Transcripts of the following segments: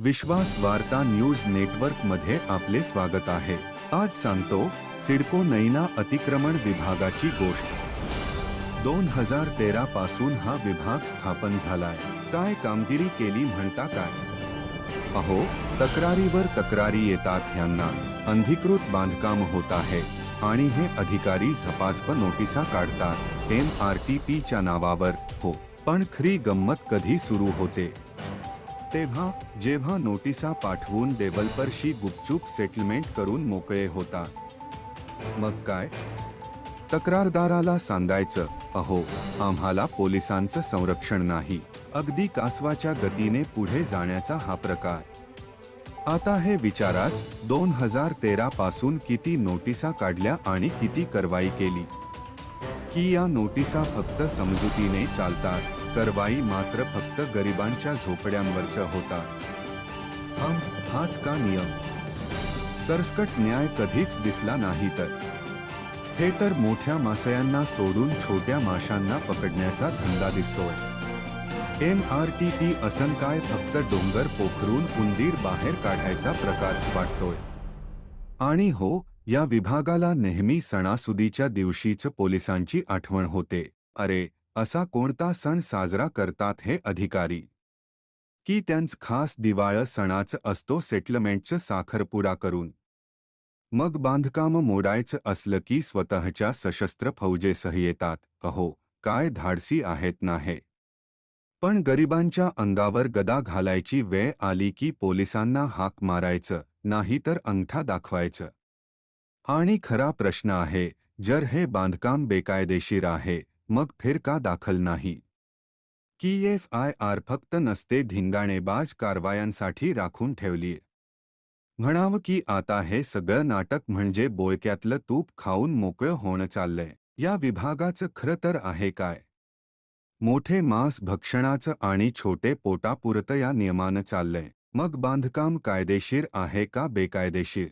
विश्वास वार्ता न्यूज नेटवर्कमध्ये आपले स्वागत आहे. आज सांगतो सिडको नैना अतिक्रमण विभागाची गोष्ट. दोन हजार तेरा पासून हा विभाग स्थापन झालाय. काय कामगिरी केली म्हणता काय? अहो तक्रारीवर तक्रारी येतात ह्यांना. अंधिकृत बांधकाम होत आहे. आणि हे अधिकारी झपासप नोटिसा काढतात. एम आर टी पीच्या नावावर. हो पण खरी गंमत कधी सुरू होते? तेव्हा जेव्हा नोटिसा पाठवून डेव्हलपरशी गुपचूप सेटलमेंट करून मोकळे होता. मग काय? तक्रारदाराला सांगायचं अहो आम्हाला पोलिसांचं संरक्षण नाही. अगदी कासवाच्या गतीने पुढे जाण्याचा हा प्रकार. आता हे विचाराच दोन हजार तेरा पासून किती नोटिसा काढल्या आणि किती कारवाई केली? की या नोटिसा फक्त समजुतीने चालतात. कारवाई मात्र फक्त गरिबांच्या झोपड्यांवरच्या होतात. हम हाच का नियम? सरसकट न्याय कधीच दिसला नाही तर. हे तर मोठ्या मासयांना सोडून छोट्या माशांना पकडण्याचा धंदा दिसतोय. एम आर टी पी असन काय फक्त डोंगर पोखरून उंदीर बाहेर काढायचा प्रकारच वाटतोय. आणि हो या विभागाला नेहमी सणासुदीच्या दिवशीच पोलिसांची आठवण होते. अरे असा कोणता सण साजरा करतात हे अधिकारी? की त्यांच खास दिवाळ सणाचं असतो सेटलमेंटचं साखरपुडा करून? मग बांधकाम मोडायचं असलं की स्वतःच्या सशस्त्र फौजेसह येतात अहो काय धाडसी आहेत ना हे? पण गरिबांच्या अंगावर गदा घालायची वेळ आली की पोलिसांना हाक मारायचं नाही तर अंगठा दाखवायचं. आणि खरा प्रश्न आहे जर हे बांधकाम बेकायदेशीर आहे मग फिर का दाखल नाही? की एफ आय आर फक्त नसते धिंगाणेबाज कारवायांसाठी राखून ठेवलीय म्हणावं की आता हे सगळं नाटक म्हणजे बोळक्यातलं तूप खाऊन मोकळं होणं चाललंय या विभागाचं खरं तर आहे काय? मोठे मांस भक्षणाचं आणि छोटे पोटापुरतं या नियमानं चाललंय मग बांधकाम कायदेशीर आहे का बेकायदेशीर?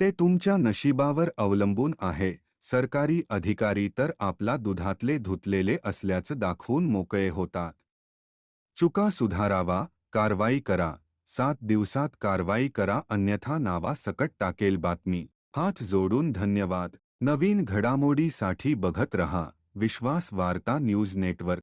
ते तुमच्या नशिबावर अवलंबून आहे. सरकारी अधिकारी तर आपला दुधातले धुतलेले असल्याचं दाखवून मोकळे होतात. चुका सुधारावा कारवाई करा. सात दिवसात कारवाई करा अन्यथा नावा सकट टाकेल बातमी. हात जोडून धन्यवाद. नवीन घडामोडीसाठी बघत रहा. विश्वास वार्ता न्यूज नेटवर्क.